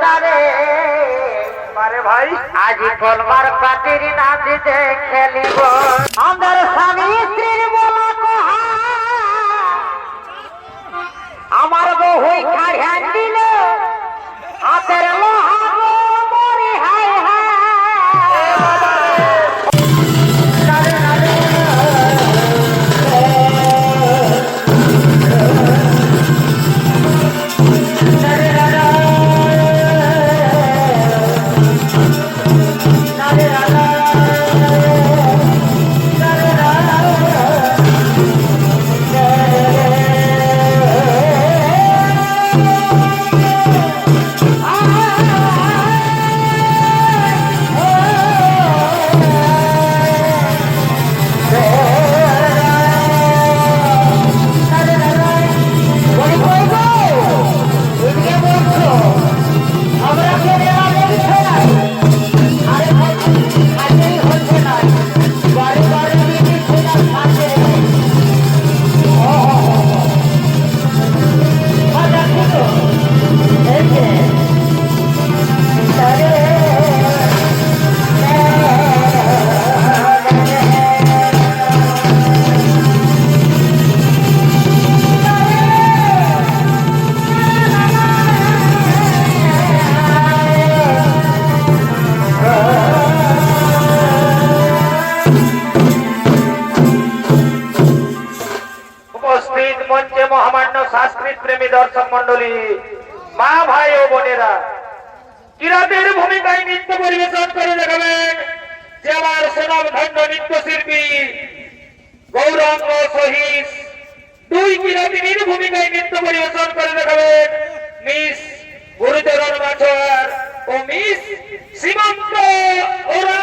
বলি দাদা রে আরে ভাই আজি বলবার পাটির নাচ যে খেলিব। আমাদের স্বামী স্ত্রীর বলা কহা আমার বহু হাতের কিরাতের ভূমিকায় নৃত্য পরিবেশন করে দেখাবেন যে জেলার সুনামধন্য নৃত্যশিল্পী গৌরাঙ্গ সহিস। দুই কিরাতিনীর ভূমিকায় নৃত্য পরিবেশন করে দেখাবেন মিস গুরুচরণ মাছর ও মিস সীমান্ত ওরা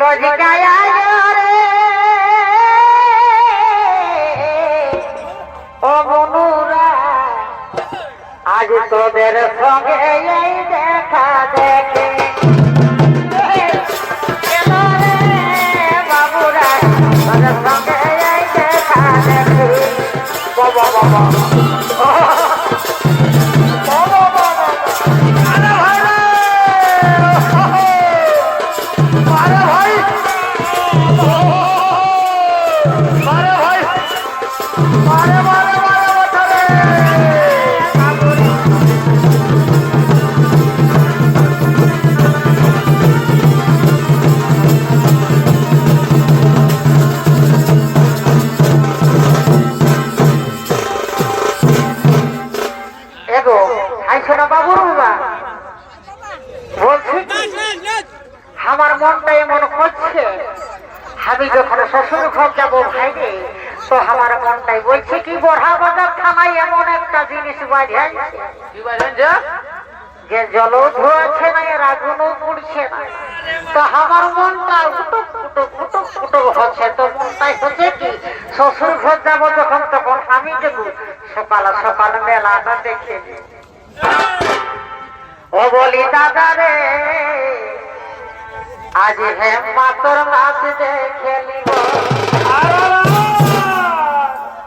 লজকায়া জরে ও আজ তোদের সঙ্গে দেখা তো আমার মনটাই বলছে কি বড়া বাজার থানায় এমন একটা জিনিস জল না এর আগুনও পুড়ছে না। তো আমার মনটা উটুক উটুক উটুক উটুক হচ্ছে। তো মনটাই হচ্ছে কি শ্বশুর ঘর যাব যখন তখন আমি দেবো সকাল সকাল মেলাটা দেখে। ও বলি দাদা রে আজ হে মাতর নাচ দেখে নিব।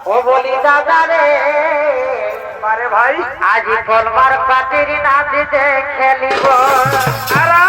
ও বলি দাদা রে আরে ভাই আজি কলমার পাতির নাচিতে খেলিব। আরা!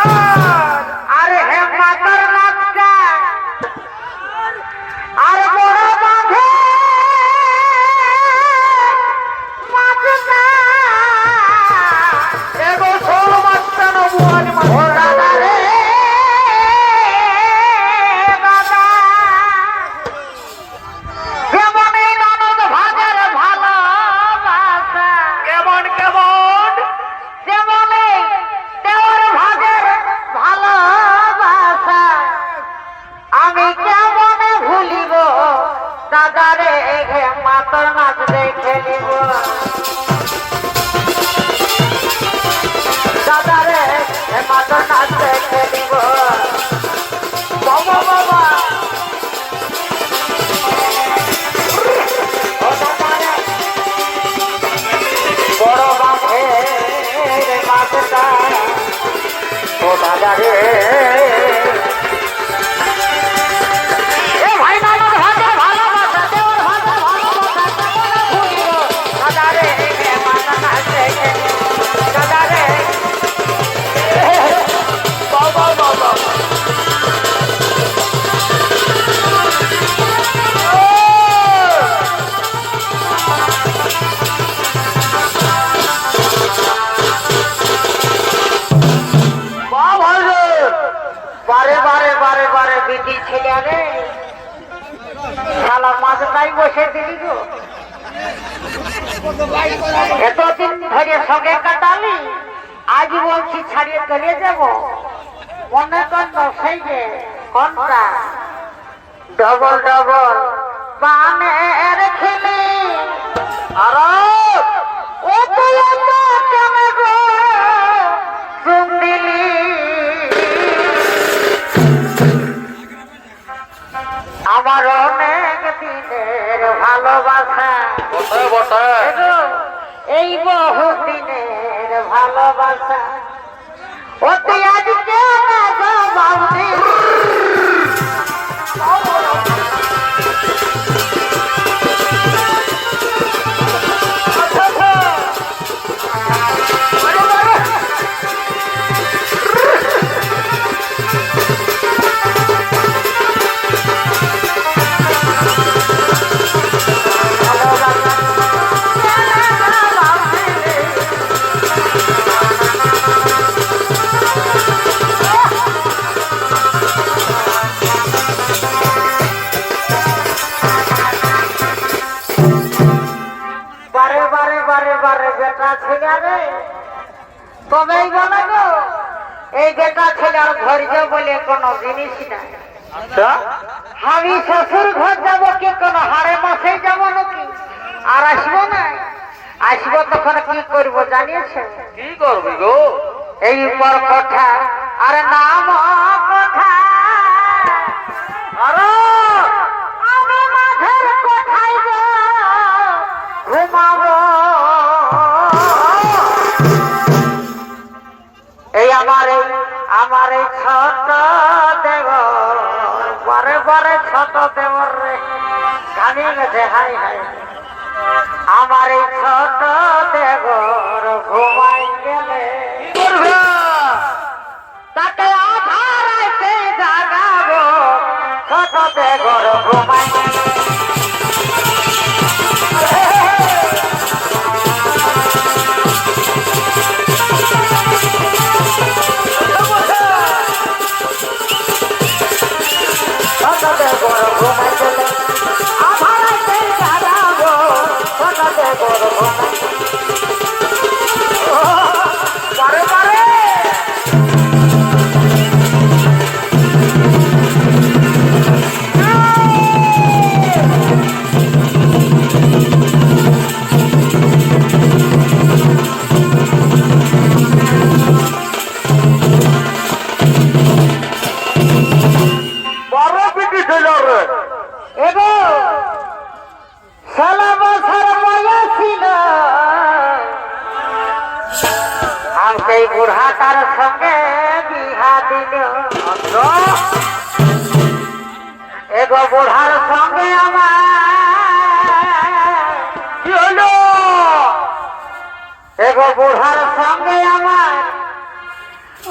করে দেব। মনে করল সেই যে ঘণ্টা। Double double. বানের খেলে আর ধৈর্য বলে কোনো জিনিস নাই। আমি শ্বশুর ঘর যাব কি কোনো হারে মাসে যাব নাকি? আর আসব না? আসব তখন কি করব জানিয়েছে? কি করবি গো? এই উপর কথা আমার এই ছোট দেবর ঘুমাই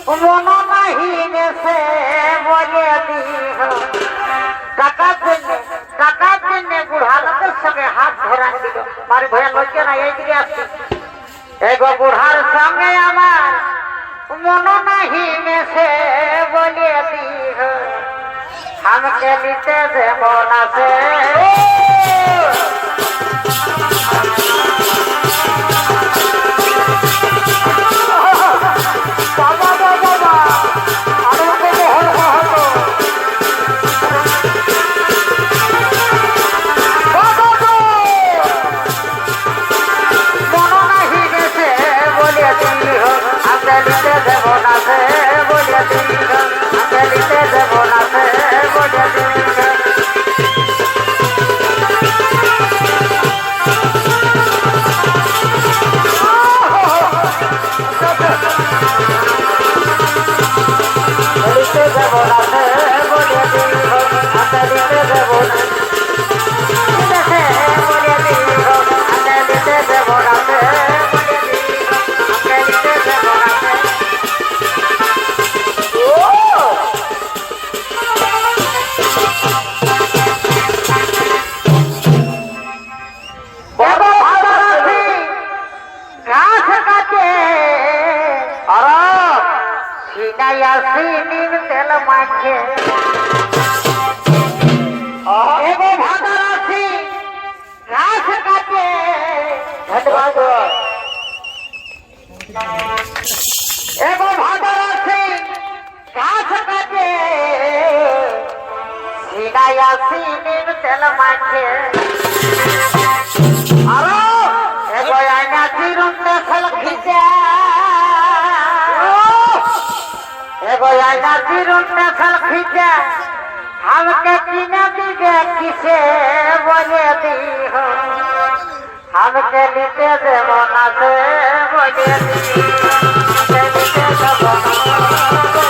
মন নাহি সে বলে দিহ টাকার জন্য টাকার বুড়া লোকের সঙ্গে হাত ধরান দিল মারি ভয়া লজ্জা না এইদিকে আসছে এগো বুড়ার সঙ্গে আমার মন নাহি সে বলে দিহ আমাকে নিতে দেব না সে সিনাইয়া সিনির তেল মাখে আরো এগো আইনা চিরুন দেখল খিচা এগো আইনা চিরুন দেখল খিচা हमके किने दिगे किसे बोले दी हो আমি খেলিতে দেব না সে বলে খেলিতে দেব না